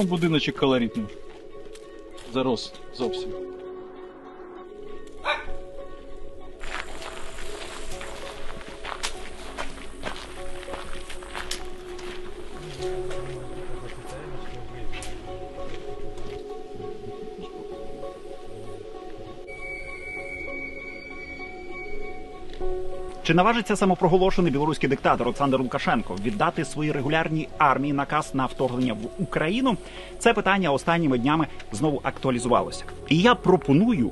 Он будиночок колоритний. Зарос зовсім. Чи наважиться самопроголошений білоруський диктатор Олександр Лукашенко віддати своїй регулярній армії наказ на вторгнення в Україну? Це питання останніми днями знову актуалізувалося. І я пропоную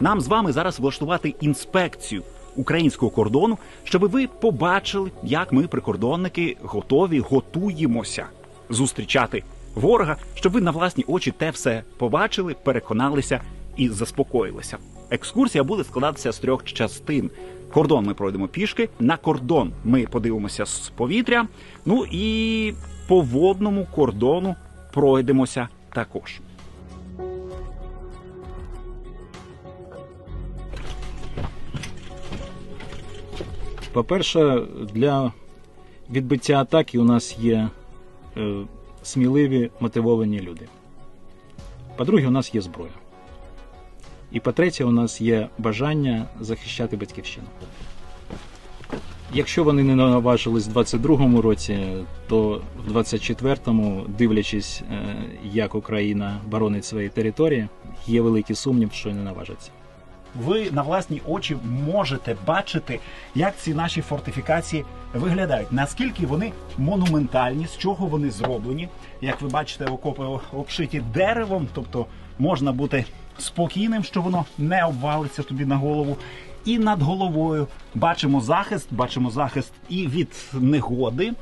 нам з вами зараз влаштувати інспекцію українського кордону, щоб ви побачили, як ми, прикордонники, готові готуємося зустрічати ворога, щоб ви на власні очі те все побачили, переконалися і заспокоїлися. Екскурсія буде складатися з трьох частин. Кордон ми пройдемо пішки. На кордон ми подивимося з повітря. Ну і по водному кордону пройдемося також. По-перше, для відбиття атаки у нас є е, сміливі мотивовані люди. По-друге, у нас є зброя. І по-третє, у нас є бажання захищати батьківщину. Якщо вони не наважились в 22-му році, то в 24-му, дивлячись, е, як Україна боронить свої території, є великий сумнів, що не наважаться. Ви на власні очі можете бачити, як ці наші фортифікації виглядають, наскільки вони монументальні, з чого вони зроблені. Як ви бачите, окопи обшиті деревом, тобто можна бути спокійним, що воно не обвалиться тобі на голову. І над головою бачимо захист, бачимо захист і від негоди,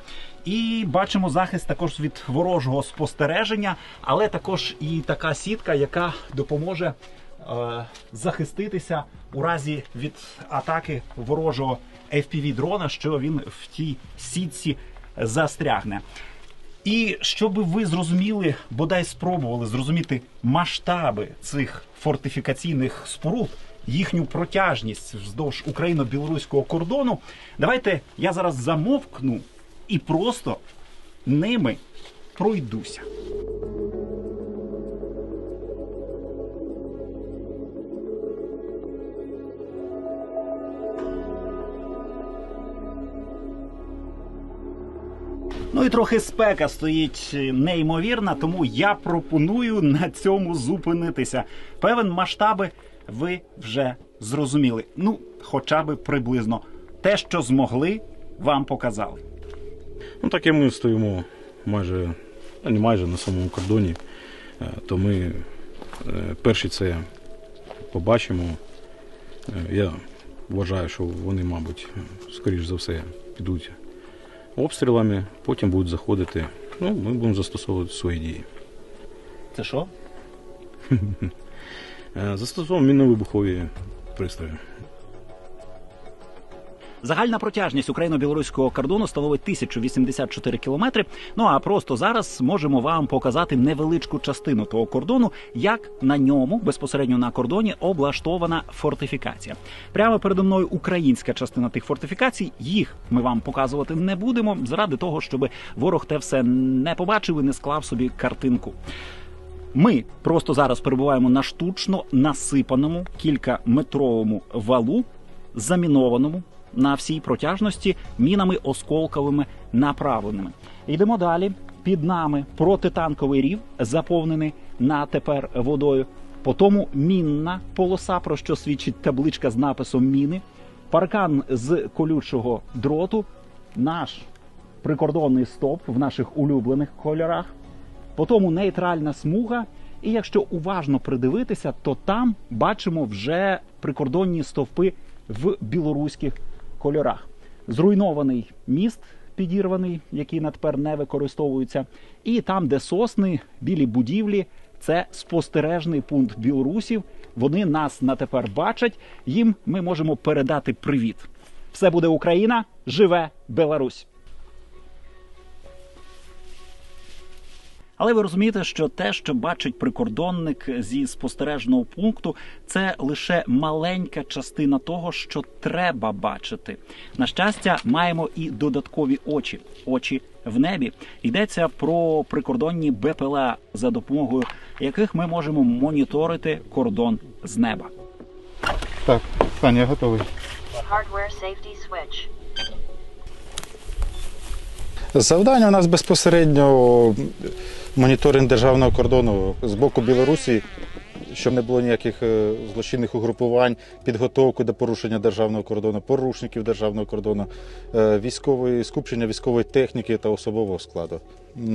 і бачимо захист також від ворожого спостереження, але також і така сітка, яка допоможе е, захиститися у разі від атаки ворожого fpv дрона, що він в тій сітці застрягне. І щоб ви зрозуміли, бодай спробували зрозуміти масштаби цих фортифікаційних споруд, їхню протяжність вздовж україно-білоруського кордону, давайте я зараз замовкну і просто ними пройдуся. Трохи спека стоїть неймовірна, тому я пропоную на цьому зупинитися. Певен масштаби ви вже зрозуміли. Ну, хоча би приблизно те, що змогли, вам показали. Ну, так і ми стоїмо майже, не майже на самому кордоні, Е, то ми е, перші це побачимо. Е, Я вважаю, що вони, мабуть, скоріш за все, підуть обстрілами, потім будуть заходити. Ну, ми будемо застосовувати свої дії. Це що? Е, Застосовуємо мінно-вибухові пристрої. Загальна протяжність україно-білоруського кордону становить 1084 кілометри. Ну а просто зараз можемо вам показати невеличку частину того кордону, як на ньому безпосередньо на кордоні облаштована фортифікація. Прямо передо мною українська частина тих фортифікацій. Їх ми вам показувати не будемо, заради того, щоб ворог те все не побачив і не склав собі картинку. Ми просто зараз перебуваємо на штучно насипаному кількаметровому валу, замінованому на всій протяжності мінами осколковими направленими. Йдемо далі. Під нами протитанковий рів, заповнений на тепер водою. Потому мінна полоса, про що свідчить табличка з написом міни, паркан з колючого дроту, наш прикордонний стоп в наших улюблених кольорах. Потім нейтральна смуга. І якщо уважно придивитися, то там бачимо вже прикордонні стовпи в білоруських кольорах. Зруйнований міст підірваний, який на тепер не використовується. І там, де сосни, білі будівлі, це спостережний пункт білорусів. Вони нас на тепер бачать. Їм ми можемо передати привіт. Все буде Україна, живе Беларусь! Але ви розумієте, що те, що бачить прикордонник зі спостережного пункту, це лише маленька частина того, що треба бачити. На щастя, маємо і додаткові очі очі в небі. Йдеться про прикордонні БПЛА, за допомогою яких ми можемо моніторити кордон з неба. Так, Стань, я готовий. Hardware safety switch. Завдання у нас безпосередньо моніторинг державного кордону з боку Білорусі, щоб не було ніяких е, злочинних угрупувань, підготовку до порушення державного кордону, порушників державного кордону, е, військової скупчення військової техніки та особового складу.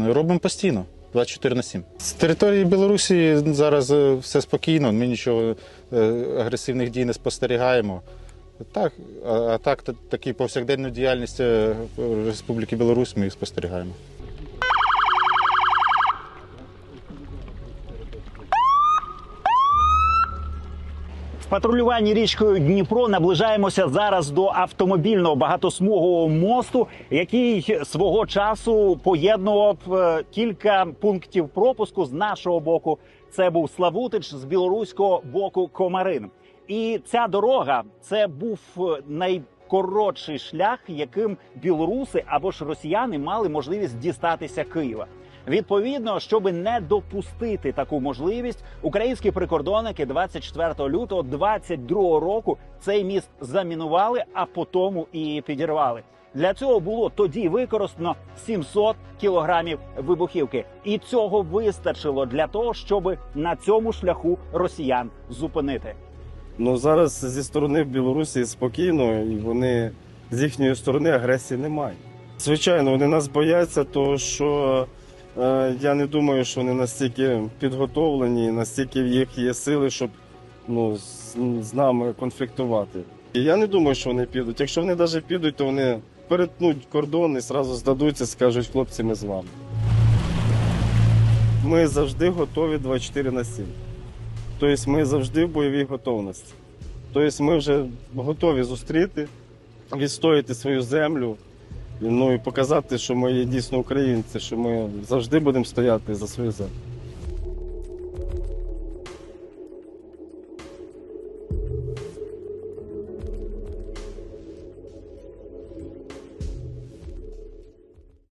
Робимо постійно. 24 на 7. З території Білорусі зараз е, все спокійно, ми нічого агресивних дій не спостерігаємо. Так, а, так, та- такі повсякденну діяльність Республіки Білорусь ми спостерігаємо. В патрулюванні річкою Дніпро наближаємося зараз до автомобільного багатосмугового мосту, який свого часу поєднував е, кілька пунктів пропуску з нашого боку. Це був Славутич з білоруського боку Комарин. І ця дорога це був е, найкоротший шлях, яким білоруси або ж росіяни мали можливість дістатися Києва. Відповідно, щоб не допустити таку можливість, українські прикордонники 24 лютого 22 року цей міст замінували, а потім і підірвали. Для цього було тоді використано 700 кілограмів вибухівки, і цього вистачило для того, щоб на цьому шляху росіян зупинити. Ну зараз зі сторони Білорусі спокійно, і вони з їхньої сторони агресії немає. Звичайно, вони нас бояться, тому що я не думаю, що вони настільки підготовлені, настільки в їх є сили, щоб ну, з, з нами конфліктувати. І я не думаю, що вони підуть. Якщо вони навіть підуть, то вони перетнуть кордон і зразу здадуться, скажуть, хлопці, ми з вами. Ми завжди готові 24 на 7. Тобто ми завжди в бойовій готовності. Тобто ми вже готові зустріти, відстояти свою землю, ну і показати, що ми є дійсно українці, що ми завжди будемо стояти за свою землю.